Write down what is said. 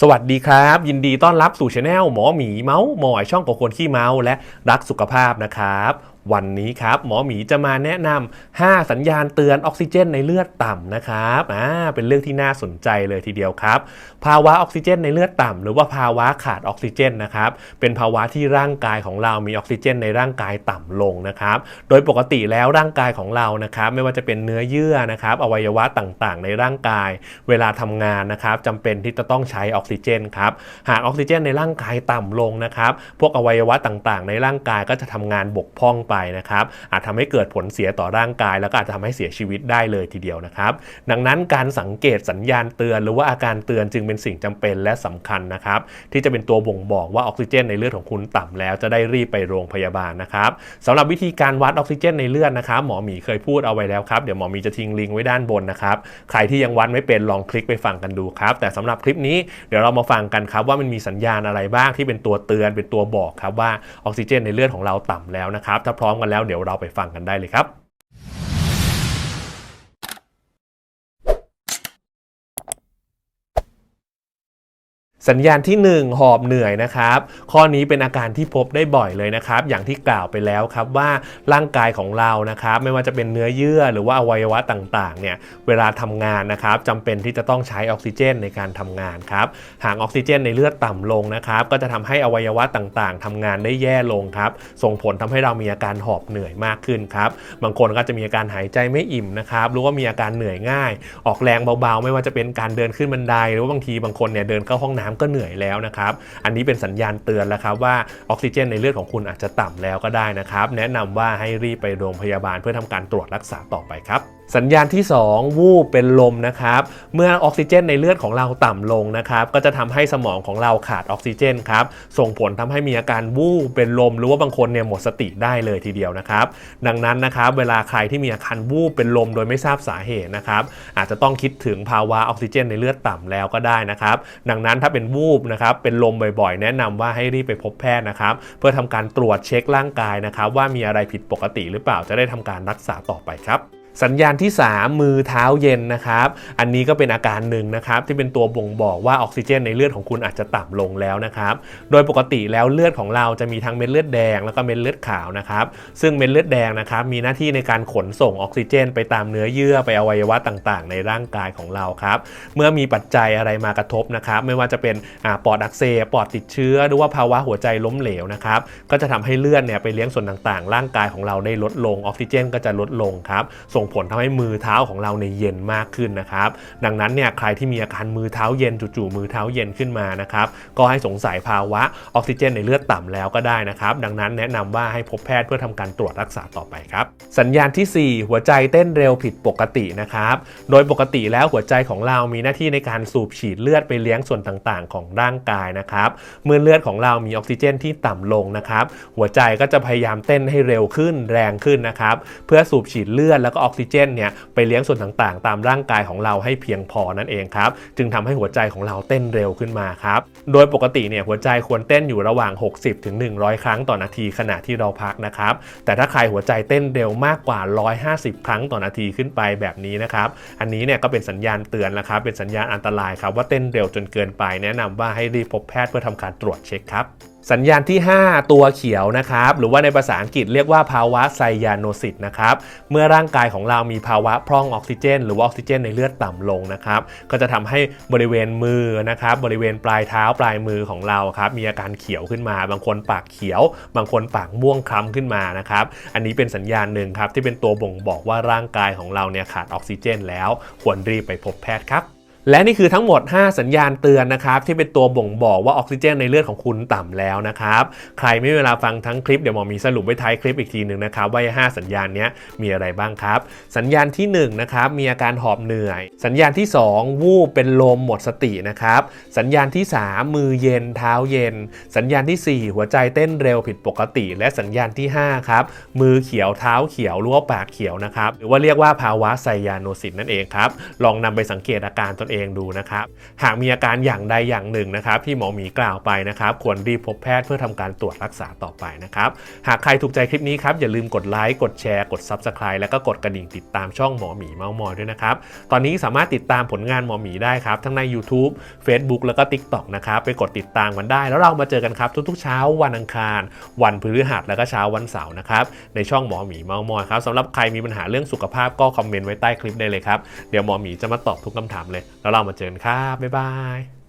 สวัสดีครับ ยินดีต้อนรับสู่ช anel หมอหมีเมาส์หมอยช่องของคนขี้เมาส์และรักสุขภาพนะครับ วันนี้ครับ หมอหมีจะมาแนะนำ5สัญญาณเตือนออกซิเจนในเลือดต่ำนะครับอ่าเป็นเรื่องที่น่าสนใจเลยทีเดียวครับ ภาวะออกซิเจนในเลือดต่ำหรือว่าภาวะขาดออกซิเจนนะครับ เป็นภาวะที่ร่างกายของเรามีออกซิเจน ในร่างกายต่ำลงนะครับ โดยปกติแล้วร่างกายของเรานะครับ ไม่ว่าจะเป็นเนื้อเยื่อนะครับ อวัยวะต่างๆ ในร่างกาย เวลาทำงานนะครับจำเป็นที่จะต้องใช้ออกซิเจนครับหากออกซิเจนในร่างกายต่ำลงนะครับ พวกอวัยวะต่างๆ ในร่างกายก็จะทำงานบกพร่องไปนะครับอาจทำให้เกิดผลเสียต่อร่างกาย แล้วก็อาจจะทำให้เสียชีวิตได้เลยทีเดียวนะครับดังนั้นการสังเกตสัญญาณเตือน หรือว่าอาการเตือนจึงเป็นสิ่งจำเป็นและสำคัญนะครับที่จะเป็นตัวบ่งบอกว่าออกซิเจน ในเลือดของคุณต่ำแล้วจะได้รีบไปโรงพยาบาลนะครับสำหรับวิธีการวัดออกซิเจน ในเลือดนะครับหมอหมีเคยพูดเอาไว้แล้วครับเดี๋ยวหมอหมีจะทิ้งลิงก์ไว้ด้านบนนะครับใครที่ยังวัดไม่เป็นลองคลิกไปฟังกันดูครับ แต่สำหรับคลิปนี้เดี๋ยวเรามาฟังกันครับว่ามันมีสัญญาณอะไรบ้างที่เป็นตัวเตือนเป็นตัวบอกครับว่าออกซิเจน ในเลือดของเราต่ำแล้วนะครับถ้าพร้อมกันแล้วเดี๋ยวเราไปฟังกันได้เลยครับ สัญญาณที่ 1 หอบเหนื่อยนะครับ ข้อนี้เป็นอาการที่พบได้บ่อยเลยนะครับ อย่างที่กล่าวไปแล้วครับว่าร่างกายของเรานะครับ ไม่ว่าจะเป็นเนื้อเยื่อหรือว่าอวัยวะต่างๆ เนี่ยเวลาทำงานนะครับจำเป็นที่จะต้องใช้ออกซิเจนในการทำงานครับ หากออกซิเจนในเลือดต่ำลงนะครับ ก็จะทำให้อวัยวะต่างๆทำงานได้แย่ลงครับ ส่งผลทำให้เรามีอาการหอบเหนื่อยมากขึ้นครับ บางคนก็จะมีอาการหายใจไม่อิ่มนะครับหรือว่ามีอาการเหนื่อยง่าย ออกแรงเบาๆ ไม่ว่าจะเป็นการเดินขึ้นบันได หรือว่าบางทีบางคนเนี่ยเดินเข้าห้องน้ำก็เหนื่อยแล้วนะครับ อันนี้เป็นสัญญาณเตือนแล้วครับว่าออกซิเจนในเลือดของคุณอาจจะต่ำแล้วก็ได้นะครับ แนะนำว่าให้รีบไปโรงพยาบาลเพื่อทำการตรวจรักษาต่อไปครับสัญญาณที่ 2 วูบเป็นลมนะครับ เมื่อออกซิเจนในเลือดของเราต่ำลงนะครับ ก็จะทำให้สมองของเราขาดออกซิเจนครับ ส่งผลทำให้มีอาการวูบเป็นลม หรือว่าบางคนเนี่ยหมดสติได้เลยทีเดียวนะครับ ดังนั้นนะครับ เวลาใครที่มีอาการวูบเป็นลมโดยไม่ทราบสาเหตุนะครับ อาจจะต้องคิดถึงภาวะออกซิเจนในเลือดต่ำแล้วก็ได้นะครับ ดังนั้นถ้าเป็นวูบนะครับ เป็นลมบ่อยๆ แนะนำว่าให้รีบไปพบแพทย์นะครับ เพื่อทำการตรวจเช็คร่างกายนะครับ ว่ามีอะไรผิดปกติหรือเปล่าจะได้ทำการรักษาต่อไปครับ สัญญาณที่ 3 มือเท้าเย็นนะครับ อันนี้ก็เป็นอาการหนึ่งนะครับ ที่เป็นตัวบ่งบอกว่าออกซิเจนในเลือดของคุณอาจจะต่ำลงแล้วนะครับ โดยปกติแล้วเลือดของเราจะมีทั้งเม็ดเลือดแดงแล้วก็เม็ดเลือดขาวนะครับ ซึ่งเม็ดเลือดแดงนะครับมีหน้าที่ในการขนส่งออกซิเจน ไปตามเนื้อเยื่อไปอวัยวะต่างๆ ในร่างกายของเราครับ เมื่อมีปัจจัยอะไรมากระทบนะครับ ไม่ว่าจะเป็นอปอดอักเสบปอดติดเชื้อ หรือว่าภาวะหัวใจล้มเหลวนะครับ ก็จะทำให้เลือดเนี่ยไปเลี้ยงส่วนต่างๆ ร่างกายของเราได้ลดลงออกซิเจน ก็จะลดลงครับส่งผลทำให้มือเท้าของเราในยเย็นมากขึ้นนะครับ ดังนั้นเนี่ยใครที่มีอาการมือเท้าเย็นจู่ๆมือเท้าเย็นขึ้นมานะครับก็ให้สงสัยภาวะออกซิเจนในเลือดต่ำแล้วก็ได้นะครับ ดังนั้นแนะนำว่าให้พบแพทย์เพื่อทำการตรวจรักษาต่อไปครับ สัญญาณทีสี่ 4 หัวใจเต้นเร็วผิดปกตินะครับ โดยปกติแล้วหัวใจของเรามีหน้าที่ในการสูบฉีดเลือดไปเลี้ยงส่วนต่างๆ ของร่างกายนะครับ เมื่อเลือดของเรามีออกซิเจนที่ต่ำลงนะครับ หัวใจก็จะพยายามเต้นให้เร็วขึ้นแรงขึ้นนะครับ เพื่อสูบฉีดเลือดแล้วก็ออกอกซิเจนเนี่ยไปเลี้ยงส่วนต่างๆ ตามร่างกายของเราให้เพียงพอนั่นเองครับ จึงทำให้หัวใจของเราเต้นเร็วขึ้นมาครับ โดยปกติเนี่ยหัวใจควรเต้นอยู่ระหว่าง60ถึง100 ครั้งต่อนาทีขณะที่เราพักนะครับ แต่ถ้าใครหัวใจเต้นเร็วมากกว่า 150 ครั้งต่อนาทีขึ้นไปแบบนี้นะครับ อันนี้เนี่ยก็เป็นสัญญาณเตือนแล้วครับ เป็นสัญญาณอันตรายครับว่าเต้นเร็วจนเกินไป แนะนำว่าให้รีบพบแพทย์เพื่อทำการตรวจเช็คครับ สัญญาณที่ 5 ตัวเขียวนะครับ หรือว่าในภาษาอังกฤษเรียกว่าภาวะไซยาโนซิสนะครับ เมื่อร่างกายของเรามีภาวะพร่องออกซิเจน หรือว่าออกซิเจนในเลือดต่ำลงนะครับ ก็จะทำให้บริเวณมือนะครับ บริเวณปลายเท้าปลายมือของเราครับ มีอาการเขียวขึ้นมา บางคนปากเขียว บางคนปากม่วงคล้ำขึ้นมานะครับ อันนี้เป็นสัญญาณหนึ่งครับที่เป็นตัวบ่งบอกว่าร่างกายของเราเนี่ยขาดออกซิเจน แล้วควรรีบไปพบแพทย์ครับ และนี่คือทั้งหมด 5 สัญญาณเตือนนะครับ ที่เป็นตัวบ่งบอกว่าออกซิเจนในเลือดของคุณต่ำแล้วนะครับ ใครไม่มีเวลาฟังทั้งคลิปเดี๋ยวหมอมีสรุปไว้ท้ายคลิปอีกทีหนึ่งนะครับ ว่า 5 สัญญาณนี้มีอะไรบ้างครับ สัญญาณที่1นะครับมีอาการหอบเหนื่อย สัญญาณที่ 2 วูบเป็นลมหมดสตินะครับ สัญญาณที่ 3 มือเย็นเท้าเย็น สัญญาณทีสี่4 หัวใจเต้นเร็วผิดปกติ และสัญญาณที่5ครับมือเขียวเท้าเขียวหรือว่าปากเขียวนะครับหรือว่าเรียกว่าภาวะไซยาโนซิสนั่นเองครับลองนำไปสังเกตอาการตนเองดูนะครับ หากมีอาการอย่างใดอย่างหนึ่งนะครับ ที่หมอหมีกล่าวไปนะครับ ควรรีบพบแพทย์เพื่อทำการตรวจรักษาต่อไปนะครับ หากใครถูกใจคลิปนี้ครับอย่าลืมกดไลค์กดแชร์กด Subscribe แล้วก็กดกระดิ่งติดตามช่องหมอหมีเมาส์มอยด้วยนะครับ ตอนนี้สามารถติดตามผลงานหมอหมีได้ครับ ทั้งใน YouTube Facebook แล้วก็ TikTok นะครับไปกดติดตามกันได้ แล้วเรามาเจอกันครับทุกๆเช้าวันอังคาร วันพฤหัสแล้วก็เช้าวันเสาร์นะครับในช่องหมอหมีเมาส์มอยครับสำหรับใครมีปัญหาเรื่องสุขภาพก็คอมเมนต์ไว้ใต้คลิปได้เลยครับ เดี๋ยวหมอหมีจะมาตอบทุกคำถามเลยแล้วเรามาเจอกันครับ บ๊ายบาย